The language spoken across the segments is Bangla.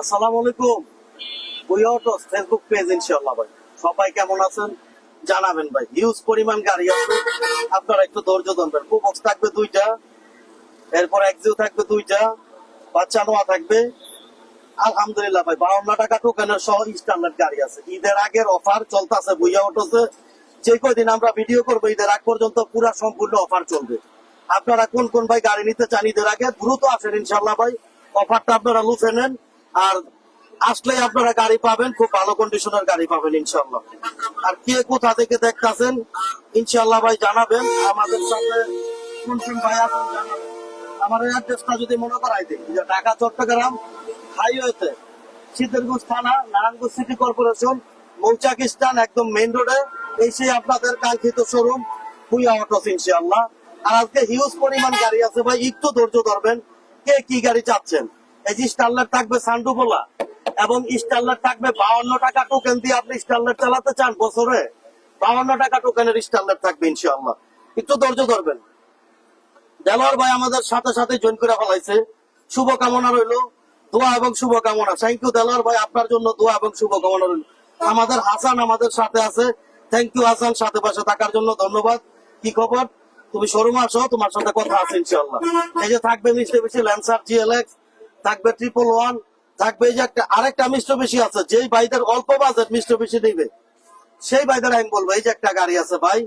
আসসালামু আলাইকুম। অটোস ফেসবুক পেজ ইনশাআল্লাহ ভাই। সবাই কেমন আছেন? জানাবেন ভাই। হিউজ পরিমাণ গাড়ি আছে। আপনারা একটু ধৈর্য ধরবেন। কুবক্স থাকবে দুইটা, এরপর এক্সিও থাকবে দুইটা, বাচ্চা নোয়া থাকবে। আলহামদুলিল্লাহ ভাই, বাউন্ন টাকা টোকেনের সহ স্ট্যান্ডার্ড গাড়ি আছে। ঈদের আগের অফার চলতেছে বুইয়া অটোসে যে কয়দিন আমরা ভিডিও করব, ঈদের আগ পর্যন্ত পুরা সম্পূর্ণ অফার চলবে। আপনারা কোন কোন ভাই গাড়ি নিতে চান ঈদের আগে, দ্রুত আসেন ইনশাল্লাহ ভাই। অফারটা আপনারা লুফে নেন। আর আসলে আপনারা গাড়ি পাবেন, খুব ভালো কন্ডিশনের গাড়ি পাবেন ইনশাল্লাহ আর কে কোথা থেকে দেখতেছেন ইনশাল্লাহ ভাই জানাবেন। আমাদের সাথে কোন কোন ভাই আছেন অ্যাড্রেসটা যদি মনে করাই ঢাকা, চট্টগ্রাম হাইওয়েতে থানা, নারায়ণগঞ্জ সিটি কর্পোরেশন মৌচাক একদম মেইন রোডে এসে আপনাদের কাঙ্ক্ষিত শোরুম হুইয়া অটোস ইনশাআল্লাহ। আর আজকে হিউজ পরিমাণ গাড়ি আছে ভাই, একটু ধৈর্য ধরবেন, কে কি গাড়ি চাচ্ছেন। স্টারলার থাকবে সান্ডুবোলা এবং স্টারলার থাকবে বাউন্ন টাকা টোকেন দিয়ে আপনি স্টারলার চালাতে চান বছরে, বাউন্ন টাকা টোকেনের স্টারলার থাকবে একটু ধৈর্য ধরবেন। ভাই আমাদের সাথে সাথে জয়েন করে ফেলাইছে। শুভকামনা রইল। দোয়া এবং শুভকামনা। থ্যাংক ইউ ভাই, আপনার জন্য দোয়া এবং শুভকামনা রইল। আমাদের হাসান আমাদের সাথে আছে। থ্যাংক ইউ হাসান, সাথে পাশে থাকার জন্য ধন্যবাদ। কি খবর? তুমি শোরুম আসো তোমার সাথে কথা আছে ইনশাল্লাহ এই যে থাকবে মিস্টার বেশি ল্যান্সার জিএলএক্স থাকবে ট্রিপল ওয়ান থাকবে এই যে একটা, আরেকটা মিস্টার বেশি আছে, যেই ভাইদের অল্প বাজেট মিস্টার বেশি নিবে সেই ভাইদের আমি বলব, এই যে একটা গাড়ি আছে ভাই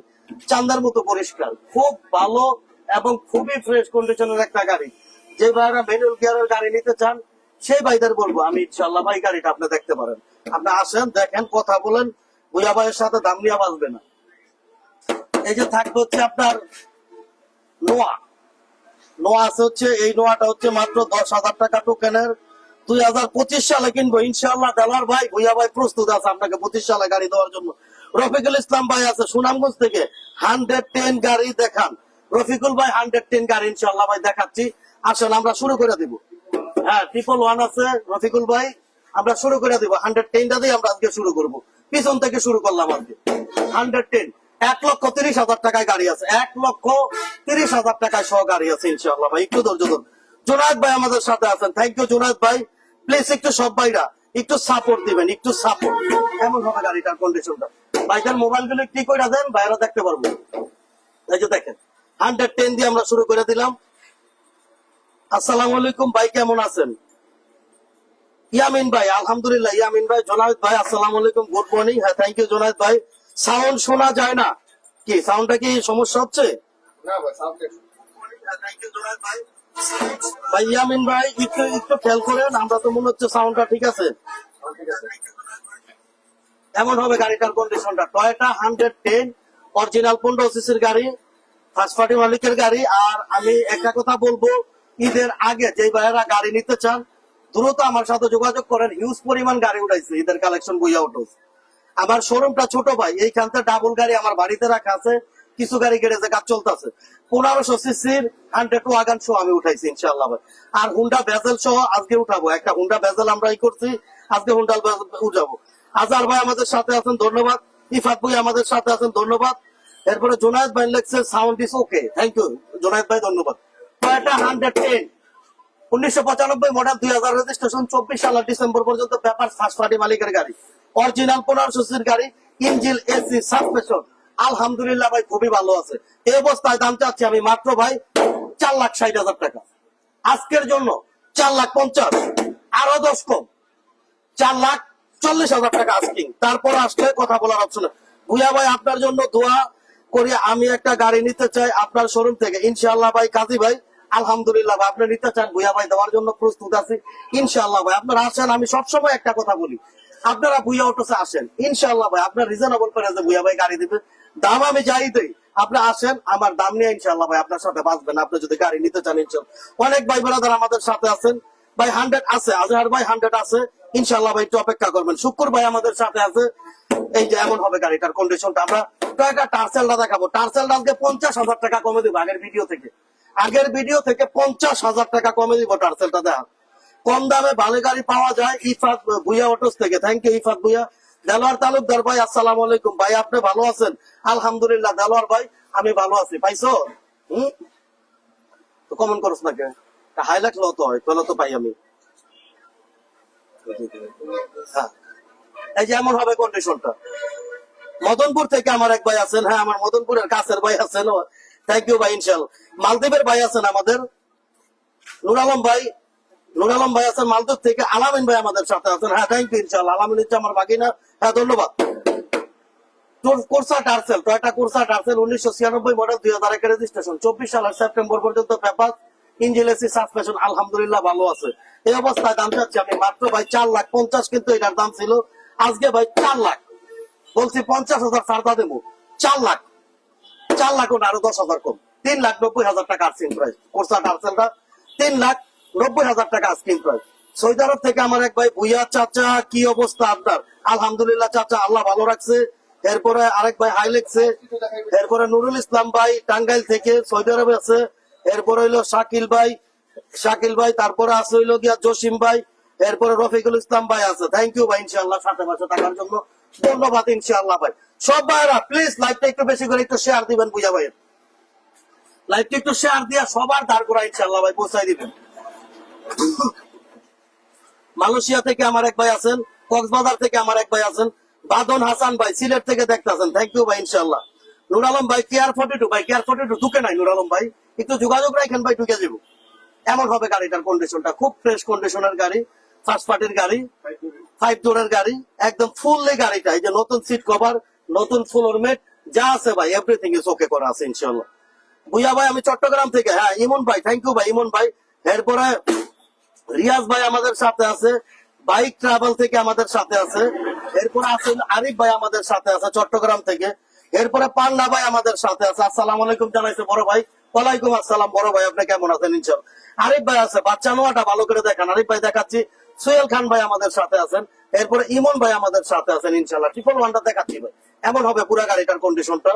চান্দার মতো পরিষ্কার, খুব ভালো এবং খুবই ফ্রেশ কন্ডিশনের একটা গাড়ি। যে ভাইরা ম্যানুয়াল গিয়ারের গাড়ি নিতে চান, সেই ভাইদের বলব, আমি ইনশাল্লাহ ভাই গাড়িটা আপনি দেখতে পারেন। আপনি আসেন, দেখেন, কথা বলেন ভুয়া ভাইয়ের সাথে দাম নিয়ে বাঁচবে না। এই যে থাকবে হচ্ছে আপনার নোয়া। নোয়া আছে হচ্ছে, এই নোয়াটা হচ্ছে মাত্র দশ হাজার টাকা টোকেনের দুই হাজার পঁচিশ সালে কিনবো, ইনশাআল্লাহ ডালার ভাই, ভুইয়া ভাই প্রস্তুত আছে আপনাকে পঁচিশ সালে গাড়ি দেওয়ার জন্য। রফিকুল ইসলাম ভাই আছে সুনামগঞ্জ থেকে। হান্ড্রেড টেন গাড়ি দেখান। রফিকুল ভাই হান্ড্রেড টেন গাড়ি ইনশাআল্লাহ ভাই দেখাচ্ছি। আসেন, আমরা শুরু করে দিব। হ্যাঁ ট্রিপল ওয়ান আছে, রফিকুল ভাই, আমরা শুরু করে দিব। হান্ড্রেড টেনটা দিয়ে আমরা আজকে শুরু করব। পিছন থেকে শুরু করলাম আজকে। হান্ড্রেড টেন এক লক্ষ তিরিশ হাজার টাকায় গাড়ি আছে। এক লক্ষ তিরিশ হাজার টাকায় সহ গাড়ি আছে ইনশাআল্লাহ ভাই। একটু ধৈর্য ধরুন। জোনায়দ ভাই আমাদের সাথে আছেন। থ্যাংক ইউ জোনায়দ ভাই। প্লিজ একটু সব ভাইরা একটু সাপোর্ট দিবেন, একটু সাপোর্ট এমন হবে গাড়িটার কন্ডিশনটা ভাইটার মোবাইলগুলো কি করে দেন বাইরে দেখতে পারব। এই যে দেখেন হান্ড্রেড টেন দিয়ে আমরা শুরু করে দিলাম। আসসালামু আলাইকুম ভাই, কেমন আছেন? ইয়ামিন ভাই, আলহামদুলিল্লাহ, ইয়ামিন ভাই, জোনায়েদ ভাই, আসসালামু আলাইকুম গুড মর্নিং হ্যাঁ থ্যাংক ইউ জোনায়েদ ভাই। সাউন্ড শোনা যায় না। কি সাউন্ডটা কি সমস্যা হচ্ছে? ভাই ইয়ামিন ভাই একটু একটু খেয়াল করেন আমরা তো মনে হচ্ছে সাউন্ডটা ঠিক আছে। এমন হবে গাড়িটার কন্ডিশনটা টয়টা হান্ড্রেড টেন অরিজিনাল পনেরো সিসির গাড়ি ফার্স্ট পার্টি মালিকের গাড়ি আর আমি একটা কথা বলব ঈদের আগে যে ভাইয়েরা গাড়ি নিতে চান দ্রুত আমার সাথে যোগাযোগ করেন। হিউজ পরিমাণ গাড়ি উঠাইছে ঈদের কালেকশন বইয়া উঠো আমার শোরুমটা ছোট ভাই এইখানতে ডাবল গাড়ি আমার বাড়িতে রাখা আছে, কিছু গাড়ি গ্যারেজে কাজ চলতেছে। পনেরোশো সিসির হান্ড্রেড ওয়াগান শো আমি উঠাইছি ইনশাল্লাহ ভাই। আর হুন্ডা বেজেল সহ আজকে উঠাবো। একটা হুন্ডা বেজেল আমরা করছি, আজকে হুন্ডা উঠাবো। আজার ভাই আমাদের সাথে আছেন, ধন্যবাদ। ইফাত ভাই আমাদের সাথে আছেন, ধন্যবাদ। এরপরে জোনায়েদ ভাই লেখছে sound is okay thank you Junayed ভাই, ধন্যবাদ। টয়টা হান্ড্রেড টেন উনিশশো পঁচানব্বই মডেল দুই হাজার রেজিস্ট্রেশন চব্বিশ সালের ডিসেম্বর পর্যন্ত পেপার ফার্স্ট পার্টি মালিকের গাড়ি। অরিজিনাল পনেরোশো সির গাড়ি ইঞ্জিল এসি সাসপেশন আলহামদুলিল্লাহ ভাই, খুবই ভালো আছে। এই অবস্থায় দাম চাচ্ছি আমি মাত্র ভাই চার লাখ ষাট হাজার টাকা। আজকের জন্য চার লাখ পঞ্চাশ, আরও দশ কম। চার লাখ চল্লিশ হাজার টাকা আস্কিং তারপর আসলে কথা বলার অপশন ভুয়া ভাই, আপনার জন্য দোয়া করি, আমি একটা গাড়ি নিতে চাই আপনার শোরুম থেকে। ইনশাআল্লাহ ভাই, কাজী ভাই, আলহামদুলিল্লাহ ভাই, আপনি নিতে চান। ভুয়া ভাই দেওয়ার জন্য প্রস্তুত আছি। ইনশাআল্লাহ ভাই, আপনার আসেন, আমি সবসময় একটা কথা বলি। আপনারা ভুয়া অটোসে আসেন। ইনশাআল্লাহ ভাই, আপনার রিজনেবল প্রাইসে ভুয়া ভাই গাড়ি দিবে। দাম আমি যাই দেই। আপনি আসেন, আমার দাম নিয়ে ইনশাআল্লাহ ভাই আপনার সাথে বাঁচবেন। আপনি যদি গাড়ি নিতে চান, ইনশাআল্লাহ। অনেক ভাই বোনাদের আমাদের সাথে আছেন। ভাই হান্ড্রেড আছে আজহার ভাই হান্ড্রেড আছে। ইনশাল্লাহ ভাই একটু অপেক্ষা করবেন। শুক্র ভাই আমাদের সাথে আছে। এই যে এমন হবে গাড়িটার কন্ডিশনটা আমরা টয়টা টার্সেলটা দেখাবো। টার্সেলটা আজকে পঞ্চাশ হাজার টাকা কমে দিব আগের ভিডিও থেকে। আগের ভিডিও থেকে পঞ্চাশ হাজার টাকা কমে দিব টার্সেলটা দেখা কম দামে ভালো গাড়ি পাওয়া যায় ইফাত ভুইয়া অটোস থেকে। Thank you Ifat Bhuiyan. Delwar Talukdar ভাই, আসসালাম আলাইকুম। ভাই, আপনি ভালো আছেন? আলহামদুলিল্লাহ, দেলোয়ার ভাই, আমি ভালো আছি। পাইছো? হুম? তো কমেন্ট করছ না কে? হাইলাইট লো তো হয় তো পাই আমি। হ্যাঁ। এই যে এমন হবে কন্ডিশনটা মদনপুর থেকে আমার এক ভাই আছেন। হ্যাঁ আমার মদনপুরের কাছের ভাই আছেন। থ্যাংক ইউ ভাই ইনশাল মালদ্বীপের ভাই আছেন আমাদের। নুর আলম ভাই নুর আলম ভাই আছেন মালদ্বীপ থেকে, আলামিন ভাই আমাদের সাথে আছেন। হ্যাঁ থ্যাংক ইউ ইনশাল্লাহ আলামিন হচ্ছে আমার বাগিনা হ্যাঁ ধন্যবাদ। ছিয়ানব্বই আজকে ভাই চার লাখ। বলছি পঞ্চাশ হাজার দেবো। চার লাখ। চার লাখ আরও দশ হাজার কম। তিন লাখ নব্বই হাজার টাকা কোর্সা টার্সেলটা। তিন লাখ নব্বই হাজার টাকা আস্কিং প্রাইস সৌদি আরব থেকে আমার এক ভাই, ভুইয়া চাচা, কি অবস্থা আপনার? আলহামদুলিল্লাহ চাচা, আল্লাহ ভালো রাখছে। এরপরে আরেক ভাই হাইলেক্সে এরপরে নুরুল ইসলাম ভাই টাঙ্গাইল থেকে সৌদি আরবে আছে। এরপরে হইল শাকিল ভাই শাকিল ভাই, তারপরে আছে হইল গিয়া জসিম ভাই। এরপরে রফিকুল ইসলাম ভাই আছে। থ্যাংক ইউ ভাই, ইনশাআল্লাহ সাথে পাশে থাকার জন্য ধন্যবাদ ইনশাআল্লাহ ভাই। সব ভাইরা প্লিজ লাইভটা একটু বেশি করে একটু শেয়ার দিবেন বুঝা ভাই লাইভটা একটু শেয়ার দিয়া সবার দাঁড় করা ইনশাআল্লাহ ভাই পৌঁছাই দিবেন। মালয়েশিয়া থেকে আমার এক ভাই আছেন, কক্সবাজার থেকে আমার এক ভাই আছেন, বাদন হাসান ভাই সিলেট থেকে দেখতেছেন। থ্যাংক ইউ ভাই ইনশাল্লাহ নুর আলম ভাই কেয়ার ফোর্টি টু ভাই কেয়ার ফোর্টি টু ঢুকে নাই নুর আলম ভাই। একটু যোগাযোগ রাখেন ভাই, ঢুকে যাব। এমন হবে গাড়িটার কন্ডিশনটা খুব ফ্রেশ কন্ডিশনের গাড়ি ফার্স্ট পার্টির গাড়ি ফাইভ ডোরের গাড়ি, একদম ফুললি গাড়িটা, এই যে নতুন সিট কভার নতুন ফ্লোর মেট যা আছে ভাই এভরিথিং ইজ ওকে করা আছে ইনশাল্লাহ বুঝা ভাই, আমি চট্টগ্রাম থেকে হ্যাঁ ইমন ভাই থ্যাংক ইউ ভাই, ইমন ভাই। এরপরে রিয়াজ ভাই আমাদের সাথে আছে, বাইক ট্রাভেল থেকে আমাদের সাথে আছে, এরপরে আছেন আরিফ ভাই আমাদের সাথে আছে চট্টগ্রাম থেকে, এরপরে পান্না ভাই আমাদের সাথে আছে। আসসালাম আলাইকুম জানাইছে বড় ভাই। ওয়ালাইকুম আসসালাম বড় ভাই, আপনি কেমন আছেন ইনশাল আরিফ ভাই আছে, বাচ্চা নোয়াটা ভালো করে দেখান। আরিফ ভাই দেখাচ্ছি। সোহেল খান ভাই আমাদের সাথে আছেন। এরপরে ইমন ভাই আমাদের সাথে আছেন ইনশাল্লাহ। ট্রিপল ওয়ানটা দেখাচ্ছি ভাই। এমন হবে পুরা গাড়িটার কন্ডিশনটা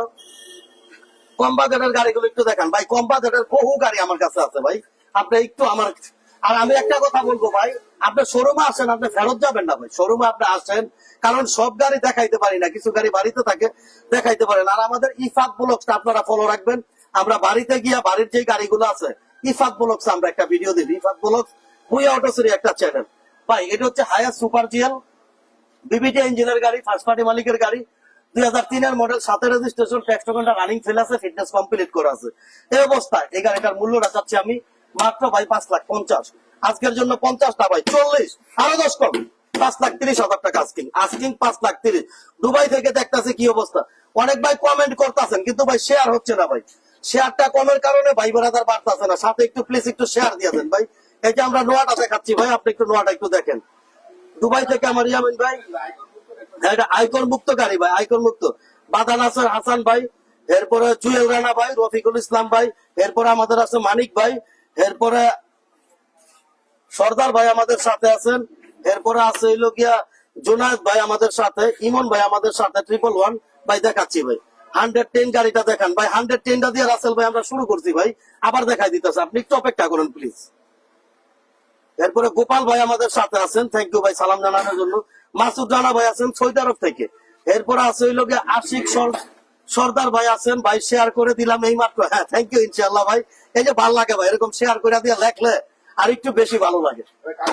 কম বাজেটের গাড়িগুলো একটু দেখান ভাই। কম বাজেটের বহু গাড়ি আমার কাছে আছে ভাই। আপনি একটু আমার আর আমি একটা কথা বলব ভাই, আপনি শোরুমে আসেন, আপনি ফেরত যাবেন না ভাই। শোরুমে আপনি আসেন, কারণ সব গাড়ি দেখাইতে পারি না, কিছু গাড়ি বাড়িতে থাকে, দেখাইতে পারেন আর আমাদের ইফাত ব্লগসটা আপনারা ফলো রাখবেন। আমরা বাড়িতে গিয়া বাড়ির যে গাড়িগুলো আছে, ইফাত ব্লগস আমরা একটা ভিডিও দিই। ইফাত ব্লগস হুইয়া অটোসের একটা চ্যানেল ভাই, এটা হচ্ছে হায়ার সুপার জিএল, বিবিটি ইঞ্জিনের গাড়ি ফার্স্ট পার্টি মালিকের গাড়ি। দুই হাজার তিনের মডেল সাথে রেজিস্ট্রেশন ট্যাক্স রানিং ফেল আছে ফিটনেস কমপ্লিট করা আছে। এই অবস্থায় এই গাড়িটার মূল্য রাখাচ্ছি আমি মাত্র ভাই পাঁচ লাখ পঞ্চাশ। আজকের জন্য পঞ্চাশটা ভাই, চল্লিশ। আরও দশ কম পাঁচ লাখ তিরিশ হাজার টাকা আস্কিং আস্কিং পাঁচ লাখ তিরিশ। দুবাই থেকে দেখতেছে কি অবস্থা। অনেক ভাই কমেন্ট করতেছেন, কিন্তু ভাই শেয়ার হচ্ছে না ভাই। শেয়ারটা কমের কারণে ভাই বেড়াদার বাড়তেছে না। সাথে একটু প্লিজ একটু শেয়ার দিয়ে দেন ভাই। এই যে আমরা নোয়াটা দেখাচ্ছি ভাই, আপনি একটু নোয়াটা একটু দেখেন। দুবাই থেকে আমার ইয়ামিন ভাই। এটা আইকন মুক্ত গাড়ি ভাই, আইকন মুক্ত। বাদান হাসান ভাই, এরপরে জুয়েল রানা ভাই, রফিকুল ইসলাম ভাই, এরপরে আমাদের আছে মানিক ভাই। এরপরে সর্দার ভাই আমাদের সাথে আছেন। এরপরে আছে হইল গিয়া জোনায়দ ভাই আমাদের সাথে, ইমন ভাই আমাদের সাথে ট্রিপল ওয়ান ভাই দেখাচ্ছি ভাই। হান্ড্রেড টেন গাড়িটা দেখান। ভাই হান্ড্রেড টেনটা দিয়ে রাসেল ভাই আমরা শুরু করছি ভাই। আবার দেখাই দিতেছে। আপনি একটু অপেক্ষা করুন প্লিজ এরপরে গোপাল ভাই আমাদের সাথে আছেন। থ্যাংক ইউ ভাই, সালাম জানানোর জন্য। মাসুদ রানা ভাই আছেন সৌদি আরব থেকে। এরপরে আছে হইল গিয়ে আশিক সর্দার ভাই আছেন। ভাই শেয়ার করে দিলাম এই মাত্র। হ্যাঁ থ্যাংক ইউ ইনশাল্লাহ ভাই। এই যে ভালো লাগে ভাই, এরকম শেয়ার করে দিয়ে লেখলে আর একটু বেশি ভালো লাগে।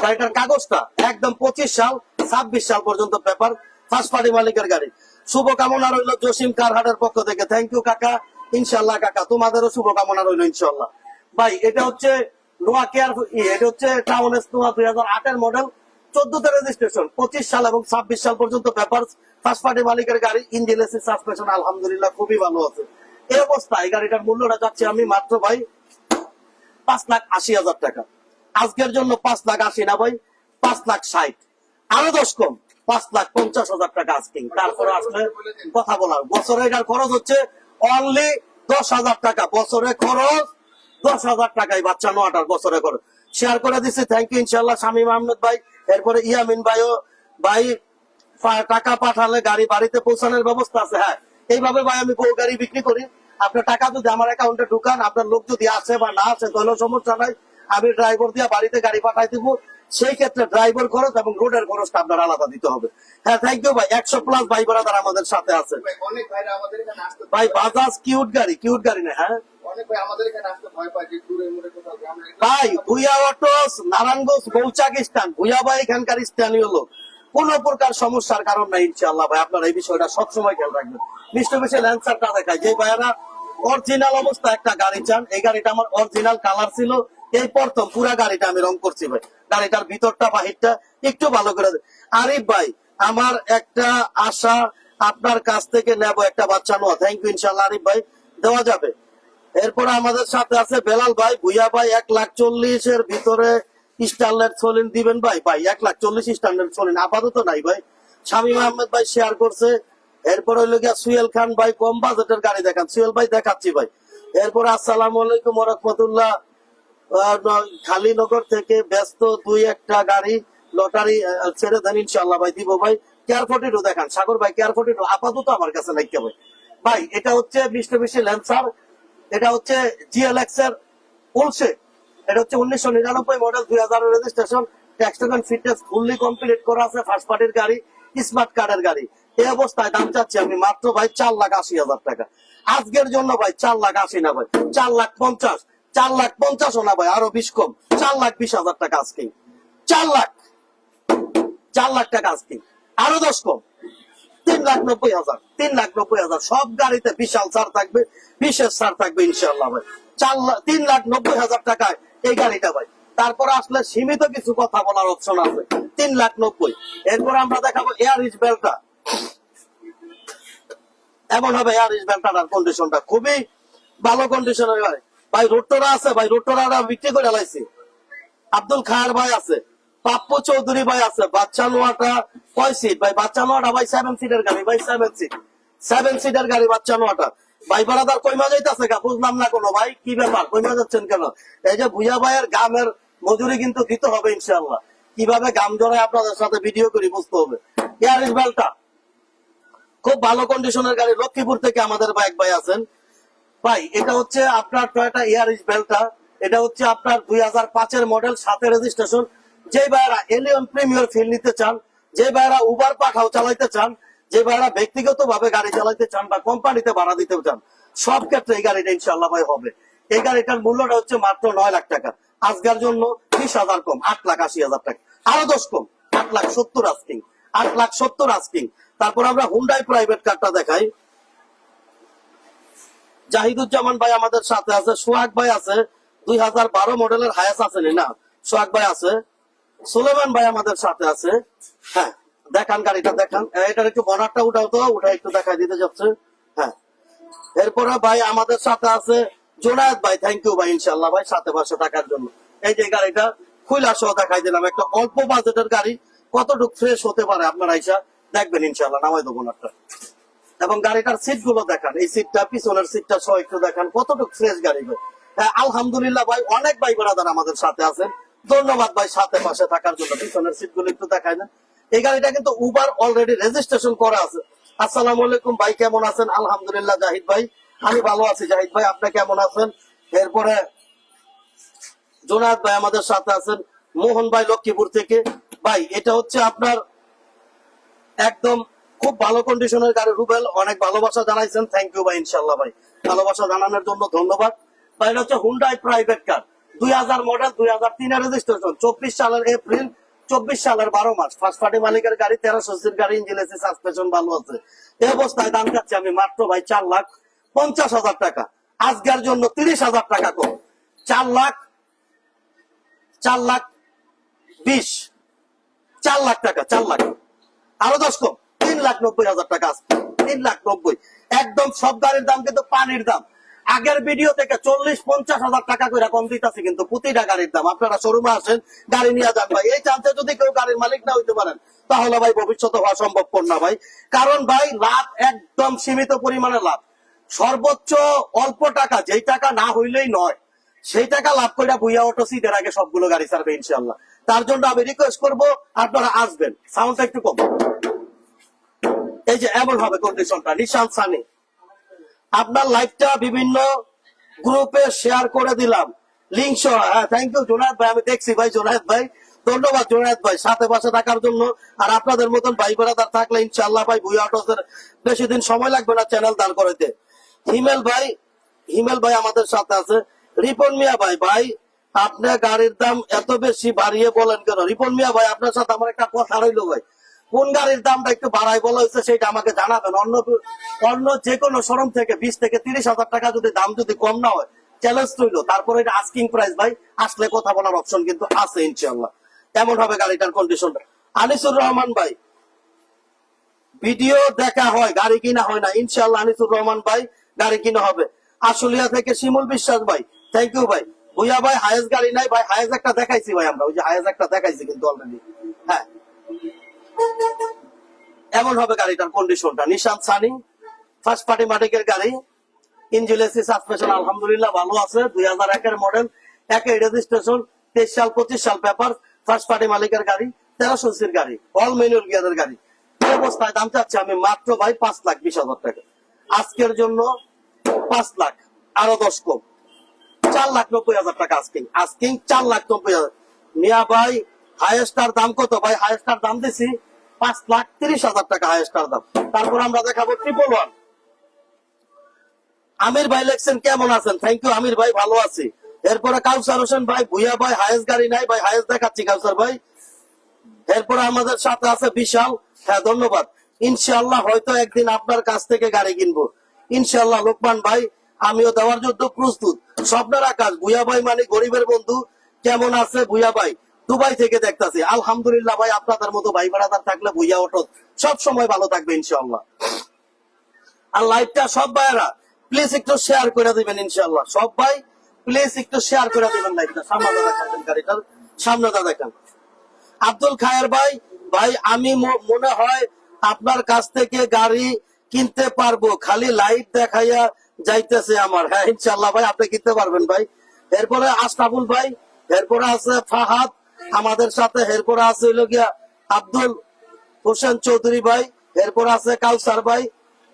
গাড়িটার কাগজটা একদম পঁচিশ সাল, ছাব্বিশ সাল পর্যন্ত পেপার ফার্স্ট পার্টি মালিকের গাড়ি। শুভকামনা রইল জসিম কারহাটের পক্ষ থেকে। থ্যাংক ইউ কাকা। ইনশাল্লাহ কাকা, তোমাদেরও শুভকামনা রইল ইনশাল্লাহ ভাই, এটা হচ্ছে নোয়া কেয়ার এটা হচ্ছে টাউন এস নোয়া দুই হাজার আটের মডেল চোদ্দতে রেজিস্ট্রেশন পঁচিশ সাল এবং ছাব্বিশ সাল পর্যন্ত পেপার ফার্স্ট পার্টি মালিকের গাড়ি ইঞ্জিন এসি সাসপেনশন আলহামদুলিল্লাহ, খুবই ভালো আছে। এই অবস্থায় গাড়িটার মূল্যটা যাচ্ছে আমি মাত্র, ভাই পাঁচ লাখ আশি হাজার টাকা। আজকের জন্য পাঁচ লাখ আশি না ভাই, পাঁচ লাখ ষাট। আরও দশ কম, পাঁচ লাখ পঞ্চাশ হাজার টাকা আস্কিং তারপরে আসলে কথা বলার, বছরে এটার খরচ হচ্ছে অনলি দশ হাজার টাকা। বছরে খরচ দশ হাজার টাকায় বাচ্চা নোয়াটার বছরে খরচ। শেয়ার করে দিচ্ছি থ্যাংক ইউ ইনশাল্লাহ শামীম আহমেদ ভাই, এরপরে ইয়ামিন ভাইও, ভাই টাকা পাঠালে গাড়ি বাড়িতে পৌঁছানোর ব্যবস্থা আছে হ্যাঁ। এইভাবে ভাই আমি বহু গাড়ি বিক্রি করি। আপনার টাকা যদি আমার অ্যাকাউন্টে ঢুকান আপনার লোক যদি আসে বা না আসে তাহলে সমস্যা নাই। আমি ড্রাইভার দিয়ে বাড়িতে গাড়ি পাঠাই দিব। সেই ক্ষেত্রে ড্রাইভার খরচ এবং রোডের খরচটা আপনার আলাদা দিতে হবে। হ্যাঁ থ্যাংক ইউ ভাই। একশো প্লাস ভাই বেড়াদার আমাদের সাথে আছে। ভাই বাজাজ কিউট গাড়ি কিউট গাড়ি না হ্যাঁ? ভাই ভুইয়া অটোস নারায়ণগঞ্জ মৌচাক স্থান ভুইয়া ভাই এখানকার স্থানীয় লোক। কোন প্রকার সমস্যার কারণ নাই ইনশাআল্লাহ ভাই। আপনারা এই বিষয়টা সবসময় খেয়াল রাখবেন। মিস্টার বেশি ল্যান্সারটা দেখায়। যে ভাইয়ারা অরিজিনাল অবস্থা, একটা গাড়ি চান। এই গাড়িটা আমার অরিজিনাল কালার ছিল। এই প্রথম পুরা গাড়িটা আমি রং করছি ভাই। গাড়িটার ভিতরটা, বাহিরটা একটু ভালো করে আরিফ ভাই, আমার একটা আশা, আপনার কাছ থেকে নেব একটা বাচ্চা নোয়া থ্যাংক ইউ ইনশাল্লাহ আরিফ ভাই। দেওয়া যাবে। এরপরে আমাদের সাথে আছে বেলাল ভাই। ভুইয়া ভাই, এক লাখ চল্লিশের ভিতরে স্টারলেট সলিন দিবেন ভাই? ভাই, এক লাখ চল্লিশ স্টারলেট সলিন। আপাতত নাই ভাই। শামীম আহমেদ ভাই শেয়ার করছে। এরপর হইল গিয়া সুয়েল খান ভাই, কম বাজেটের গাড়ি দেখান। সুয়েল ভাই, দেখাচ্ছি ভাই। এরপর আসসালামু আলাইকুম রহমতুল্লাহ। খালিনগর থেকে ব্যস্ত দুই একটা গাড়ি, লটারি ছেড়ে দেন ইনশাল্লাহ ভাই, দিব ভাই। কেয়ার ফোর্টিটু দেখান। সাগর ভাই কেয়ার ফোর্টিটু আপাতত আমার কাছে নাই ভাই। ভাই, এটা হচ্ছে মিস্টার বেশি ল্যান্সার, এটা হচ্ছে জিএলএক্স এর উলসে এটা হচ্ছে উনিশশো নিরানব্বই মডেল দুই হাজার registration tax token fitness fully complete করা আছে ফার্স্ট পার্টির গাড়ি স্মার্ট কার্ডের গাড়ি। এই অবস্থায় দাম চাচ্ছি আমি মাত্র ভাই চার লাখ আশি হাজার টাকা। আজকের জন্য ভাই চার লাখ আশি না ভাই, চার লাখ পঞ্চাশ, চার লাখ পঞ্চাশও না ভাই, আরও বিশ কম, চার লাখ বিশ হাজার টাকা আজকে চার লাখ চার লাখ টাকা আজকে আরও দশ কম। তিন লাখ নব্বই হাজার, তিন লাখ নব্বই হাজার, সব গাড়িতে বিশাল ছাড় থাকবে, বিশেষ ছাড় থাকবে ইনশাল্লাহ ভাই। চার লাখ, তিন লাখ নব্বই হাজার টাকায় এই গাড়িটা ভাই। তারপর আসলে সীমিত কিছু কথা বলার অপশন আছে, তিন লাখ নব্বই। এরপর আমরা দেখাবো এয়ার ইজ বেলটা এমন হবে এয়ার ইজ বেলটার কন্ডিশনটা খুবই ভালো কন্ডিশনের গাড়ি ভাই। রোটরা আছে, ভাই রোটরা বিক্রি করে লাইছি। আব্দুল খায়ের ভাই আছে, পাপ্পু চৌধুরী ভাই আছে, বাচ্চা নোয়াটা কয় সিট ভাই, বাচ্চা নোয়াটা ভাই সেভেন সিটের গাড়ি, ভাই সেভেন সিট সেভেন সিটের গাড়ি, বাচ্চা নোয়াটা। ভাই, বারাদার কইমা যাইতাছে গা? বুঝলাম না কোনো, ভাই, কি ব্যাপার? কইমা যাচ্ছেন কেন? এই যে ভুইয়া ভাইয়ের গামের মজুরি কিন্তু দিতে হবে ইনশাল্লাহ কীভাবে গাম জড়ায় আপনাদের সাথে ভিডিও করি, বুঝতে হবে। এয়ারিস বেলটা খুব ভালো কন্ডিশনের গাড়ি। লক্ষ্মীপুর থেকে আমাদের বাইক ভাই আছেন। ভাই, এটা হচ্ছে আপনার টয়টা ইয়ারিস বেলটা এটা হচ্ছে আপনার দুই হাজার পাঁচের মডেল সাথে রেজিস্ট্রেশন যে ভাইরা এলিয়ন প্রিমিয়ার ফিল নিতে চান যে ভাইরা উবার পাঠাও চালাইতে চান যে ভাইরা ব্যক্তিগত ভাবে গাড়ি চালাইতে চান বা কোম্পানিতে ভাড়া দিতে চান, সব ক্ষেত্রে এই গাড়িটা ইনশাল্লাহ ভাই হবে। এই গাড়িটার মূল্যটা হচ্ছে মাত্র নয় লাখ টাকা। আজকের জন্য বিশ হাজার কম, আট লাখ আশি হাজার টাকা। আরও দশ কম, আট লাখ সত্তর আস্কিং আট লাখ সত্তর আস্কিং তারপর আমরা হুন্ডাই প্রাইভেট কারটা দেখাই। জাহিদুজ্জামান ভাই আমাদের সাথে আছে, সোহাগ ভাই আছে, দুই হাজার বারো মডেলের হায়াস আছে না সোহাগ ভাই আছে, সুলেমান ভাই আমাদের সাথে আছে। হ্যাঁ দেখান গাড়িটা, দেখান। এটার একটু বনারটা উঠাও তো উঠা একটু দেখাই দিতে যাচ্ছে। হ্যাঁ এরপরে ভাই আমাদের সাথে আছে জোনায়েদ ভাই থ্যাংক ইউ ভাই ইনশাল্লাহ ভাই, সাথে পাঁচশো টাকার জন্য। এই যে গাড়িটা, খুইলা সহ দেখাই দিলাম, একটা অল্প বাজেটের গাড়ি, কতটুকু ফ্রেশ হতে পারে আপনার আইসা? দেখবেন ইনশাল্লাহ নামাই দেবো না এবং গাড়িটার সিটগুলো দেখান এই সিটটা পিছনের সিটটা সহ একটু দেখান কতটুকু ফ্রেশ গাড়ি হ্যাঁ, আলহামদুলিল্লাহ ভাই অনেক ভাই বেড়াদার আমাদের সাথে আছেন। ধন্যবাদ ভাই সাথে পাশে থাকার জন্য। পিছনের সিটগুলো একটু দেখায় না এই গাড়িটা কিন্তু উবার অলরেডি রেজিস্ট্রেশন করা আছে। আসসালামু আলাইকুম ভাই কেমন আছেন? আলহামদুলিল্লাহ জাহিদ ভাই আমি ভালো আছি। জাহিদ ভাই আপনি কেমন আছেন? এরপরে জোনাদ ভাই আমাদের সাথে আছেন। মোহন ভাই লক্ষ্মীপুর থেকে। ভাই এটা হচ্ছে আপনার একদম খুব ভালো কন্ডিশনের গাড়ি রুবেল, অনেক ভালোবাসা জানাইছেন। থ্যাংক ইউ ভাই ইনশাল্লাহ ভাই। ভালোবাসা জানানোর জন্য ধন্যবাদ। ভাই হচ্ছে হুন্ডাই প্রাইভেট কার দুই হাজার মডেল দুই হাজার তিনের রেজিস্ট্রেশন চব্বিশ সালের এপ্রিল চব্বিশ সালের বারো মাস ফার্স্ট পার্টি মালিকের গাড়ি তেরোশো সির গাড়ি ইঞ্জিন এসি সাসপেনশন ভালো আছে। এই অবস্থায় দাম যাচ্ছে আমি মাত্র ভাই চার লাখ পঞ্চাশ হাজার টাকা। আজকের জন্য তিরিশ হাজার টাকা কম। চার লাখ চার লাখ বিশ, চার লাখ টাকা, চার লাখ। আরও দশ কম। তিন লাখ নব্বই হাজার টাকা আছে। তিন লাখ নব্বই। একদম সব গাড়ির দাম কিন্তু পানির দাম। আগের ভিডিও থেকে চল্লিশ, পঞ্চাশ হাজার টাকা করে কম দিতেছে কিন্তু প্রতিটা গাড়ির দাম। আপনারা শোরুমে আসেন, গাড়ি নিয়ে যান ভাই। এই চান্সে যদি কেউ গাড়ির মালিক না হইতে পারেন, তাহলে ভাই ভবিষ্যতে হওয়া সম্ভবপর না ভাই। কারণ ভাই, লাভ একদম সীমিত পরিমাণে লাভ। সর্বোচ্চ অল্প টাকা, যেই টাকা না হইলেই নয়, সেই টাকা লাভ করে বুইয়া অটো সিটের আগে সবগুলো গাড়ি ছাড়বে ইনশাল্লাহ তার জন্য আমি রিকোয়েস্ট করব, আপনারা আসবেন। সাউন্ডটা একটু কম। এই যে এমন হবে কন্ডিশনটা নিশান সানি। আপনার লাইভটা বিভিন্ন গ্রুপে শেয়ার করে দিলাম। লিঙ্ক সহ। হ্যাঁ থ্যাংক ইউ জোনায়েদ ভাই, আমি দেখছি ভাই, জোনায়েদ ভাই। ধন্যবাদ, জোনায়েদ ভাই, সাথে পাশে থাকার জন্য। আর আপনাদের মতন ভাই বেড়াদার থাকলে ইনশাল্লাহ ভাই ভুইয়া অটোসের বেশি দিন সময় লাগবে না চ্যানেল দান করতে হিমেল ভাই হিমেল ভাই আমাদের সাথে আছে। রিপন মিয়া ভাই ভাই আপনার গাড়ির দাম এত বেশি বাড়িয়ে বলেন কেন? রিপন মিয়া ভাই, আপনার সাথে আমার একটা কথা রইল ভাই। কোন গাড়ির দামটা একটু বাড়াই বলা হয়েছে সেটা আমাকে জানাবেন। অন্য অন্য যে কোনো শোরুম থেকে বিশ থেকে তিরিশ হাজার টাকা যদি দাম যদি কম না হয় চ্যালেঞ্জ তারপরে এটা আস্কিং প্রাইস ভাই, আসলে কথা বলার অপশন কিন্তু আছে ইনশাল্লাহ কেমন হবে গাড়িটার কন্ডিশনটা আনিসুর রহমান ভাই, ভিডিও দেখা হয়, গাড়ি কিনা হয় না। ইনশাল্লাহ আনিসুর রহমান ভাই, গাড়ি কিনা হবে। আশুলিয়া থেকে শিমুল বিশ্বাস ভাই থ্যাংক ইউ ভাই। ভুইয়া ভাই হায়েস গাড়ি নাই ভাই হায়েস একটা দেখাইছি ভাই আমরা। ওই যে হায়েস একটা দেখাইছি কিন্তু অলরেডি হ্যাঁ। এমন হবে গাড়িটার কন্ডিশনটা নিশান সানি ফার্স্ট পার্টি মাটিকের গাড়ি। ইঞ্জিন এসি সাসপেনশন আলহামদুলিল্লাহ ভালো আছে। দুই হাজার একের মডেল একই রেজিস্ট্রেশন তেইশ সাল, পঁচিশ সাল পেপার ফার্স্ট পার্টি মালিকের গাড়ি, তেরোশো সির গাড়ি অল ম্যানুয়াল গিয়ারের গাড়ি। অবস্থায় দাম চাচ্ছি আমি মাত্র ভাই পাঁচ লাখ বিশ হাজার টাকা। আজকের জন্য পাঁচ লাখ, আরও দশ কম। চার লাখ নব্বই হাজার টাকা আস্কিং আস্কিং চার লাখ নব্বই হাজার। মিয়া ভাই হাইয়েস্টার দাম কত ভাই? হাইয়েস্টার দাম দিছি পাঁচ লাখ তিরিশ হাজার টাকা হাইয়েস্টার দাম। তারপর আমরা দেখাবো ট্রিপল ওয়ান আমির ভাই লেখছেন, কেমন আছেন? থ্যাংক ইউ আমির ভাই, ভালো আছি। এরপরে কাউসার হোসেন ভাই ভুইয়া ভাই হায়েস গাড়ি নাই ভাই হায়েস দেখাচ্ছি কাউসার ভাই। এরপরে আমাদের সাথে আছে বিশাল। হ্যাঁ ধন্যবাদ। ইনশাল্লাহ হয়তো একদিন আপনার কাছ থেকে গাড়ি কিনবো। ইনশাআল্লাহ, লোকমান ভাই আমিও দেওয়ার জন্য প্রস্তুত। স্বপ্নের আকাশ ভুইয়া ভাই মানে গরিবের বন্ধু। কেমন আছে ভুইয়া ভাই? দুবাই থেকে দেখতাছি। আলহামদুলিল্লাহ ভাই, আপনাদের মতো ভাই বেড়াদার থাকলে ভুইয়া ওঠো। সব সময় ভালো থাকবে ইনশাআল্লাহ। আর লাইভটা সব ভাইয়েরা প্লিজ একটু শেয়ার করে দিবেন ইনশাআল্লাহ। সব ভাই প্লিজ একটু শেয়ার করে দিবেন লাইভটা। সামনে দেখান গাড়িটার। সামনে দেখেন। আব্দুল খায়ের ভাই ভাই, আমি মনে হয় আপনার কাছ থেকে গাড়ি কিনতে পারব। খালি লাইভ দেখাইয়া যাইতেছে আমার। হ্যাঁ ইনশাল্লাহ ভাই, আপনি কিনতে পারবেন ভাই। এরপরে আশরাফুল ভাই, এরপরে আছে ফাহাদ, আমাদের সাথে। এরপরে আছে হইল আব্দুল হোসেন চৌধুরী ভাই, এরপর আছে কাউসার ভাই।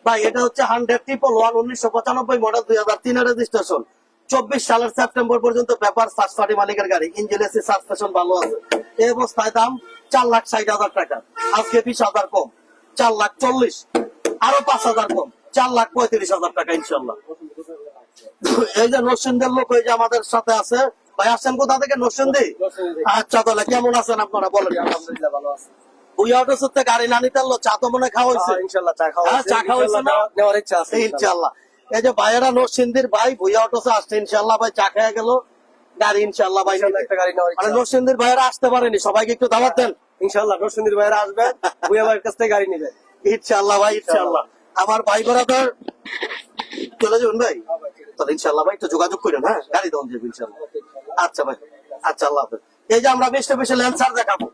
ভাই, এটা হচ্ছে হান্ড্রেড ট্রিপল ওয়ান, উনিশশো পঁচানব্বই মডেল, দুই হাজার তিনের রেজিস্ট্রেশন চব্বিশ সালের সেপ্টেম্বর পর্যন্ত পেপার ফার্স্ট পার্টি মালিকের গাড়ি। ইঞ্জিন, এসি সাসপেনশন ভালো আছে। এই অবস্থায় দাম চার লাখ ষাট হাজার টাকা। আজকে বিশ হাজার কম, চার লাখ চল্লিশ, আরও পাঁচ হাজার কম। চার লাখ পঁয়ত্রিশ হাজার টাকা ইনশাল্লাহ এই যে নরসিংদের লোক ওই যে আমাদের সাথে আছে ভাই আসছেন কোথা থেকে? নরসিংদী? আচ্ছা তাহলে কেমন আছেন আপনারা? বলেন। আলহামদুলিল্লাহ ভালো আছে। বুঝা অটো সত্যি গাড়ি না নিতে চা তো মনে হয় খাওয়া হয়েছে। হ্যাঁ, ইনশাল্লাহ চা খাওয়া চা খাওয়া হয়েছে না? নেওয়ার ইচ্ছা আছে ইনশাল্লাহ এই যে ভাইয়েরা নরসিংদীর ভাই ভুইয়া অটোসে আসছে ইনশাল্লাহ ভাই চা খেয়ে গেল। গাড়ি ইনশাল্লাহ ভাই একটা গাড়ি নেওয়ার মানে আছে। ভাইয়েরা আসতে পারেনি সবাইকে একটু দাওয়াত দেন। ইনশাল্লাহ নরসিংদীর ভাইয়েরা আসবে ভুয়া ভাইয়ের কাছ থেকে গাড়ি নিবে। ইনশাল্লাহ ভাই ইনশাল্লাহ আমার ভাই বরাবর। চলে যাবেন ভাই? তাহলে ইনশাল্লাহ ভাই, একটু যোগাযোগ করেন হ্যাঁ? গাড়ি দেওয়া যাবে ইনশাল্লাহ আচ্ছা ভাই আচ্ছা আল্লাহ হাফেজ। এই যে আমরা বেশি বেশি ল্যান্সার দেখাবো।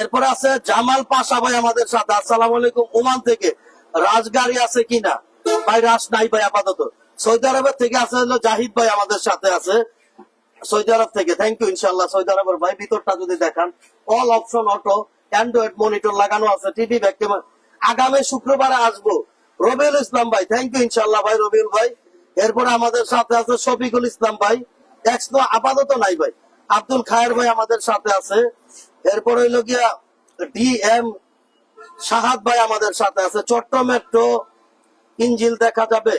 এরপরে আছে জামাল পাশা ভাই আমাদের সাথে। আসসালাম আলাইকুম। ওমান থেকে রাজগাড়ি আছে কিনা? ভাই রাজ নাই ভাই, আপাতত। সৌদি আরবের থেকে আছে হলো জাহিদ ভাই আমাদের সাথে আছে। সৌদি আরব থেকে। থ্যাংক ইউ ইনশাল্লাহ সৌদি আরবের ভাই, ভিতরটা যদি দেখান। All option auto Android monitor লাগানো আছে। টিভি ব্যাক আগামী শুক্রবারে আসব। রবিউল ইসলাম ভাই থ্যাংক ইউ ইনশাল্লাহ ভাই, রবিউল ভাই। এরপরে আমাদের সাথে আছে শফিকুল ইসলাম ভাই। এক্স আপাতত নাই ভাই। আব্দুল খায়ের ভাই আমাদের সাথে আছে। এরপর হইল গিয়া ডি এম সাহাদ ভাই আমাদের সাথে আছে। চট্ট মেট্রো ইঞ্জিল দেখা যাবে।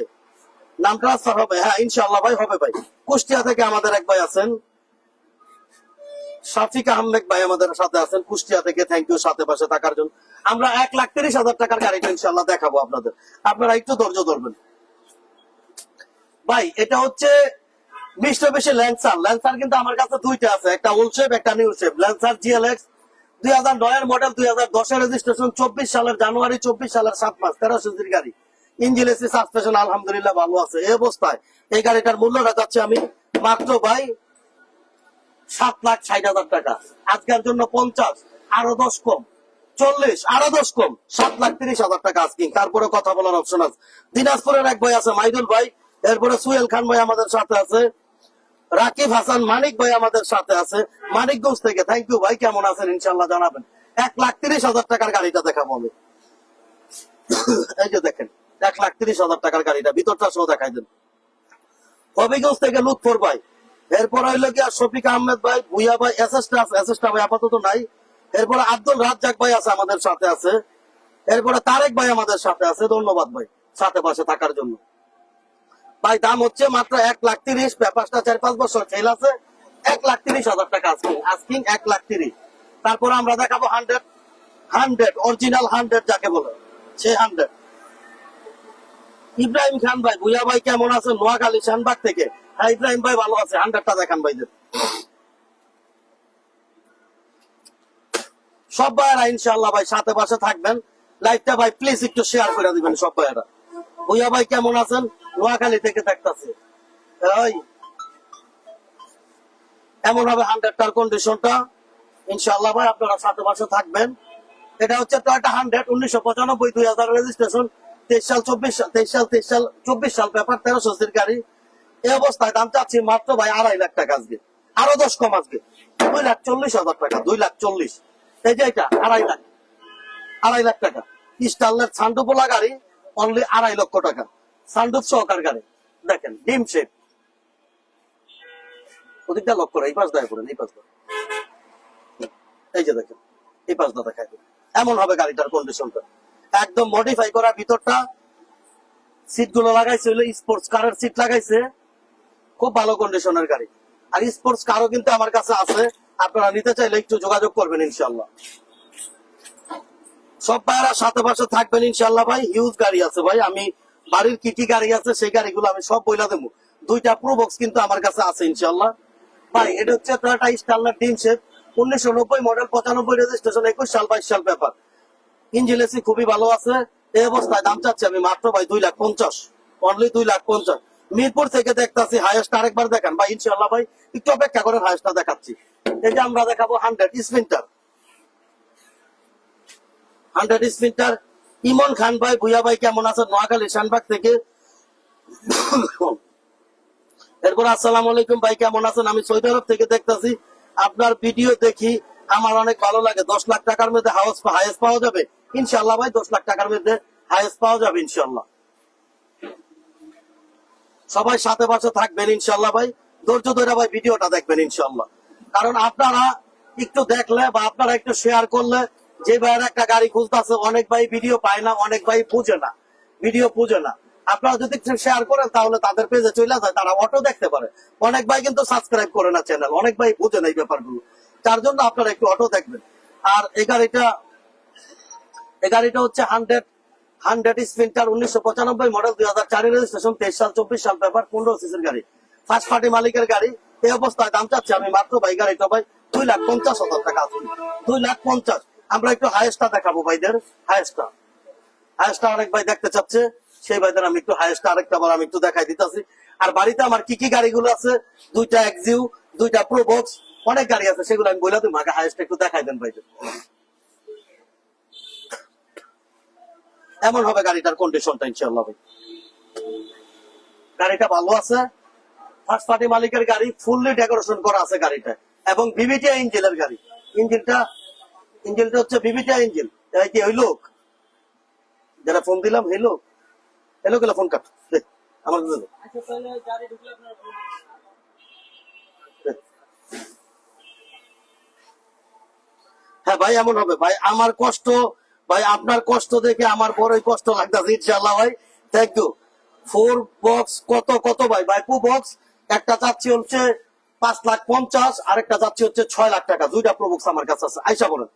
নাম ট্রান্সফার হবে। হ্যাঁ ইনশাল্লাহ ভাই, হবে ভাই। কুষ্টিয়া থেকে আমাদের এক ভাই আছেন। শাফিক আহমেদ ভাই আমাদের সাথে আছেন কুষ্টিয়া থেকে। থ্যাংক ইউ সাথে পাশে থাকার জন্য। আমরা এক লাখ তিরিশ হাজার টাকার গাড়িটা ইনশাল্লাহ দেখাবো আপনাদের। আপনারা একটু ধৈর্য ধরবেন। ভাই, এটা হচ্ছে বেশি ল্যান্সার। ল্যান্সার কিন্তু আমার কাছে দুইটা আছে, একটা শেপ একটা নিউ শেপ ল্যান্সার জিএলএক্স দুই হাজার মডেল দুই হাজার দশের রেজিস্ট্রেশন চব্বিশ সালের জানুয়ারি, চব্বিশ সালের সাত মাস গাড়ি। সাসপেনশন আলহামদুলিল্লাহ ভালো আছে। এই অবস্থায় এই গাড়িটার মূল্যটা যাচ্ছে আমি মাত্র, ভাই, সাত লাখ ষাট হাজার টাকা। আজকের জন্য পঞ্চাশ, আরও দশ কম। চল্লিশ, আরও দশ কম। সাত লাখ তিরিশ হাজার টাকা তারপরে কথা বলার অপশন আছে। দিনাজপুরের এক ভাই আছে, মাইদুল ভাই। এরপরে সুহেল খান ভাই আমাদের সাথে আছে। রাকিব হাসান, মানিক ভাই আমাদের সাথে আছে। মানিকগঞ্জ থেকে। থ্যাংক ইউ ভাই, কেমন আছেন? ইনশাল্লাহ জানাবেন। এক লাখ তিরিশ হাজার টাকার গাড়িটা দেখাবো আমি। এই যে দেখেন, এক লাখ তিরিশ হাজার টাকার গাড়িটা। ভিতরটা সহ দেখাই দেন। হবিগঞ্জ থেকে লুৎফর ভাই। এরপর হইল গিয়া শফিক আহমেদ ভাই, ভুইয়া ভাই এসএসটা আছে। এসএসটা ভাই আপাতত নাই। এরপরে আব্দুল রাজ্জাক ভাই আছে আমাদের সাথে আছে। এরপরে তারেক ভাই আমাদের সাথে আছে, ধন্যবাদ ভাই, সাথে পাশে থাকার জন্য। ভাই, দাম হচ্ছে মাত্র এক লাখ তিরিশ পেপারটা চার পাঁচ বছর ফেল আছে। এক লাখ তিরিশ হাজার টাকা আজকিং আজকিং এক লাখ তিরিশ। তারপর আমরা দেখাবো হান্ড্রেড হান্ড্রেড অরিজিনাল হান্ড্রেড যাকে বলে, সে হান্ড্রেড ইব্রাহিম খান ভাই ভুয়া ভাই কেমন আছে? নোয়াখালী শানবাগ থেকে। হ্যাঁ ইব্রাহিম ভাই ভালো আছে হান্ড্রেডটা দেখান ভাইদের। সব ভাইয়েরা ইনশাল্লাহ ভাই সাথে পাশে থাকবেন। লাইভটা ভাই প্লিজ একটু শেয়ার করে দিবেন সব ভাইয়েরা। ভুইয়া ভাই কেমন আছেন? নোয়াখালী থেকে ওই এমন হবে হান্ড্রেডটার কন্ডিশনটা ইনশাল্লাহ ভাই আপনারা সাথে পাশে থাকবেন। এটা হচ্ছে টয়টা হান্ড্রেড উনিশশো পঁচানব্বই দুই হাজার রেজিস্ট্রেশন তেইশ সাল, চব্বিশ সাল, তেইশ সাল তেইশ সাল, চব্বিশ সাল পেপার তেরোশো সির গাড়ি। এই অবস্থায় দাম চাচ্ছি মাত্র ভাই আড়াই লাখ টাকা আজকে। আরও দশ কম আজকে। দুই লাখ চল্লিশ হাজার টাকা, দুই লাখ চল্লিশ। এই যে এটা, আড়াই লাখ। আড়াই লাখ টাকা। গাড়ি অনলি আড়াই লক্ষ টাকা। সহকার গাড়ি। দেখেন, ডিম শেপ এই পাশ দয়া করেন এই এই যে দেখেন, এই এমন হবে গাড়িটার কন্ডিশনটা একদম মডিফাই করা ভিতরটা। সিটগুলো লাগাইছে হলো স্পোর্টস কারের সিট লাগাইছে। খুব ভালো কন্ডিশনের গাড়ি। আর স্পোর্টস কারও কিন্তু আমার কাছে আছে। আপনারা নিতে চাইলে একটু যোগাযোগ করবেন ইনশাল্লাহ সব ভাইয়ারা সাথে পাশে থাকবেন ইনশাল্লাহ ভাই হিউজ গাড়ি আছে ভাই। আমি বাড়ির কি কি গাড়ি আছে, সেই গাড়িগুলো আমি সব বইলা দেবো। দুইটা প্রোবক্স কিন্তু আমার কাছে আছে ইনশাল্লাহ ভাই, এটা হচ্ছে টয়োটা স্টারলার ডিন শেপ উনিশশো নব্বই মডেল পঁচানব্বই রেজিস্ট্রেশন একুশ সাল, বাইশ সাল ব্যাপার। ইঞ্জিন এসি খুবই ভালো আছে। এই অবস্থায় দাম চাচ্ছি আমি মাত্র ভাই দুই লাখ পঞ্চাশ। অনলি দুই লাখ পঞ্চাশ। মিরপুর থেকে দেখতাছি হাইয়েস্ট আরেকবার দেখান। ভাই ইনশাল্লাহ ভাই, একটু অপেক্ষা করেন হাইয়েস্টটা দেখাচ্ছি। যে আমরা দেখাবো hundred Sprinter hundred Sprinter Emon Khan ভাই, ভুইয়া ভাই কেমন আছে নোয়াখালী, শানবাগ থেকে। এরপর আসসালামু আলাইকুম ভাই, কেমন আছেন? আমি সৌদি আরব থেকে দেখতেছি। আপনার ভিডিও দেখি, আমার অনেক ভালো লাগে। দশ লাখ টাকার মধ্যে হাউস হাইয়েস্ট পাওয়া যাবে। ইনশাল্লাহ ভাই, দশ লাখ টাকার মধ্যে হাইয়েস্ট পাওয়া যাবে ইনশাল্লাহ সবাই সাথে পাশে থাকবেন ইনশাল্লাহ ভাই। ধৈর্য ধরে ভাই, ভিডিওটা দেখবেন ইনশাল্লাহ কারণ আপনারা একটু দেখলে বা আপনারা একটু শেয়ার করলে যে ভাইয়ের একটা গাড়ি খুঁজতেছে, অনেক ভাই ভিডিও পায় না, অনেক ভাই বুঝে না ভিডিও বুঝে না। আপনারা যদি শেয়ার করেন, তাহলে তাদের পেজে চলে যায়, তারা অটো দেখতে পারে। অনেক ভাই কিন্তু সাবস্ক্রাইব করে না চ্যানেল অনেক ভাই বুঝে না এই ব্যাপারগুলো। তার জন্য আপনারা একটু অটো দেখবেন। আর এই গাড়িটা এই গাড়িটা হচ্ছে হান্ড্রেড হান্ড্রেড স্পিন্টার উনিশশো পঁচানব্বই মডেল দুই হাজার চারের রেজিস্ট্রেশন তেইশ সাল, চব্বিশ সাল, পেপার, পনেরো সিসির গাড়ি। ফার্স্ট পার্টি মালিকের গাড়ি। এই অবস্থায় দাম চাচ্ছি আমি মাত্র ভাই গাড়িটা ভাই দুই লাখ পঞ্চাশ হাজার টাকা আছে। দুই লাখ পঞ্চাশ। আমরা একটু হাইয়েস্টটা দেখাবো ভাইদের। হাইয়েস্টটা হাইয়েস্টটা অনেক ভাই দেখতে চাচ্ছে। সেই ভাইদের আমি একটু হাইয়েস্টটা আরেকটা বার আমি একটু দেখাই দিতেছি। আর বাড়িতে আমার কি কি গাড়িগুলো আছে? দুইটা এক্সিউ দুইটা প্রোবক্স অনেক গাড়ি আছে, সেগুলো আমি বলে দেবো। আগে হাইয়েস্টটা একটু দেখাই দেন ভাইদের। এমন হবে গাড়িটার কন্ডিশনটা ইনশাল্লাহ গাড়িটা ভালো আছে। ফার্স্ট পার্টি মালিকের গাড়ি ফুললি ডেকোরেশন করা আছে গাড়িটা এবং বিবিটিআই ইঞ্জিনের গাড়ি। ইঞ্জিনটা ইঞ্জিনটা হচ্ছে বিবিটিআই ইঞ্জিন। এই কি ওই লোক। যারা ফোন দিলাম লোক। এই লোক ফোন কাট। আমার। দে। হ্যাঁ ভাই এমন হবে। ভাই আমার কষ্ট ভাই আপনার কষ্ট দেখে আমার বড়ই কষ্ট লাগতেছে ইনশাল্লাহ ভাই। থ্যাংক ইউ ফোর বক্স কত কত ভাই? ভাই টু বক্স একটা চাচ্ছি হচ্ছে পাঁচ লাখ পঞ্চাশ, আরেকটা চাচ্ছি হচ্ছে ছয় লাখ টাকা। দুইটা প্রবক্স আমার কাছে আছে। আইসা বলেন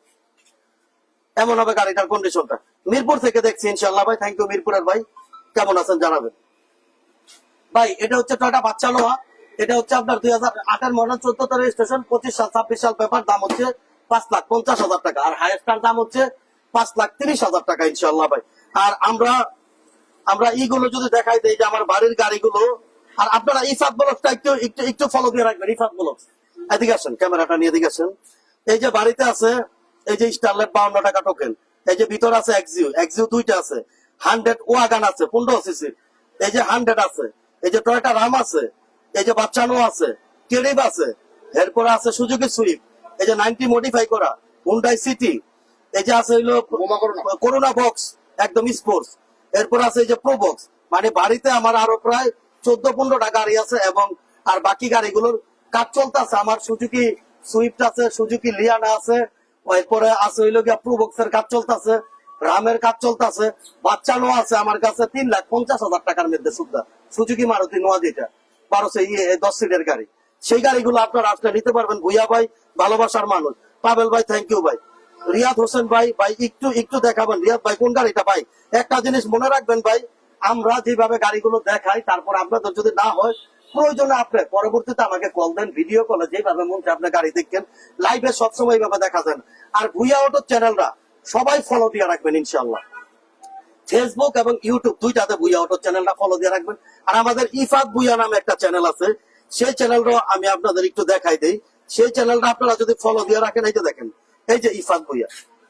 এমন হবে গাড়িটার কন্ডিশনটা মিরপুর থেকে দেখছি ইনশাল্লাহ ভাই। থ্যাংক ইউ মিরপুরের ভাই। কেমন আছেন জানাবেন? ভাই, এটা হচ্ছে টয়টা বাচ্চা নোয়া এটা হচ্ছে আপনার দুই হাজার আটের মডেল চোদ্দ রেজিস্ট্রেশন পঁচিশ সাল, ছাব্বিশ সাল পেপার দাম হচ্ছে পাঁচ লাখ পঞ্চাশ হাজার টাকা। আর হাইয়েস্টার দাম হচ্ছে পাঁচ লাখ তিরিশ হাজার টাকা ইনশাল্লাহ ভাই। আর আমরা আমরা ইগুলো যদি দেখাই দেই যে আমার বাড়ির গাড়িগুলো আর আপনারা ইফাত ব্লকটা একটু একটু একটু ফলো দিয়ে রাখবেন ইফাত ব্লক এদিকে আসেন ক্যামেরাটা নিয়ে এদিকে আসেন। এই যে বাড়িতে আছে এই যে স্টারলেট বাউন্ন টাকা টোকেন এই যে ভিতর আছে এক্সিউ এক্সিউ দুইটা আছে। হান্ড্রেড ওয়াগান আছে পনেরো সিসি এই যে হান্ড্রেড আছে এই যে টয়টা রাম আছে এই যে বাচ্চানো আছে কেরিব আছে এরপরে আছে সুজুকি সুইফট এই যে নাইনটি মডিফাই করা হুন্ডাই সিটি এই যে আছে হইল। করোনা বক্স একদম স্পোর্টস এরপর আছে এই যে প্রো বক্স মানে বাড়িতে আমার আরও প্রায় চোদ্দ পনেরোটা গাড়ি আছে এবং আর বাকি গাড়িগুলোর কাজ চলতেছে। আমার সুজুকি সুইফট আছে, সুজুকি লিয়ানা আছে, এরপরে আছে হইল গিয়া প্রো বক্সের কাজ চলতেছে, রামের কাজ চলতেছে, বাচ্চানো আছে আমার কাছে তিন লাখ পঞ্চাশ হাজার টাকার মধ্যে সুদ্ধা, সুজুকি মারুতি নোয়া যেটা, বারোশো ইয়ে দশ সিটের গাড়ি। সেই গাড়িগুলো আপনারা আসলে নিতে পারবেন ভুইয়া ভাই, ভালোবাসার মানুষ। পাবেল ভাই থ্যাংক ইউ ভাই। রিয়াদ হোসেন ভাই ভাই, একটু একটু দেখাবেন। রিয়াদ ভাই, কোন গাড়িটা ভাই? একটা জিনিস মনে রাখবেন ভাই আমরা যেভাবে গাড়িগুলো দেখাই, তারপর আপনাদের যদি না হয়, প্রয়োজনে আপনি পরবর্তীতে আমাকে কল দেন ভিডিও কলে যেভাবে মন চায় আপনি গাড়ি দেখেন। লাইভে সবসময় এইভাবে দেখা দেন আর ভুইয়া অটো চ্যানেলরা সবাই ফলো দিয়ে রাখবেন ইনশাল্লাহ ফেসবুক এবং ইউটিউব দুইটাতে বুইয়া অটো চ্যানেলটা ফলো দিয়ে রাখবেন। আর আমাদের ইফাত বুইয়া নামে একটা চ্যানেল আছে। সেই চ্যানেলটা আমি আপনাদের একটু দেখাই দেই। সেই চ্যানেলটা আপনারা যদি ফলো দিয়ে রাখেন, এই যে দেখেন, এই যে ইফাত বুইয়া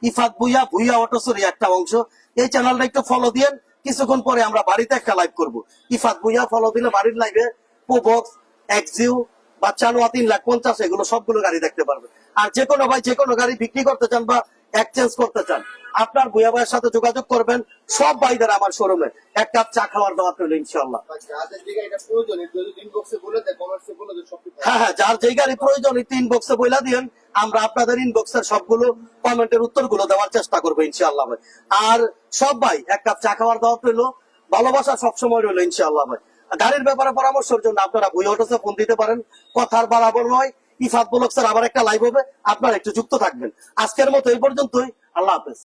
ইফাত বুইয়া ভুইয়া অটোসরি একটা অংশ। এই চ্যানেলটা একটু ফলো দিয়েন। কিছুক্ষণ পরে আমরা বাড়িতে একটা লাইভ করব। ইফাত বুইয়া, ফলো দিলে বাড়ির লাইভে পোবক্স এক্সিউ বা চানোয়া তিন লাখ পঞ্চাশ, এগুলো সবগুলো গাড়ি দেখতে পারবে। আর যে কোনো ভাই যে কোনো গাড়ি বিক্রি করতে চান বা এক্সচেঞ্জ করতে চান, আপনার বুয়া ভাইয়ের সাথে যোগাযোগ করবেন সব ভাইদের আমার শোরুমে এক কাপ চা খাওয়ার দেওয়া রইল ইনশাল্লাহ হ্যাঁ হ্যাঁ যার যেই গাড়ি প্রয়োজন তিন বক্সে বইলা দিন আমরা আপনাদের ইনবক্সের সবগুলো কমেন্টের উত্তরগুলো দেওয়ার চেষ্টা করব ইনশাআল্লাহ ভাই। আর সব ভাই, এক কাপ চা খাওয়ার দাওয়াত রইল। ভালোবাসা সবসময় রইল ইনশাআল্লাহ ভাই। গাড়ির ব্যাপারে পরামর্শের জন্য আপনারা বই অটোসে ফোন দিতে পারেন। কথার বরাবর নয় ইফাত স্যার আবার একটা লাইভ হবে। আপনারা একটু যুক্ত থাকবেন। আজকের মতো এই পর্যন্তই। আল্লাহ হাফেজ।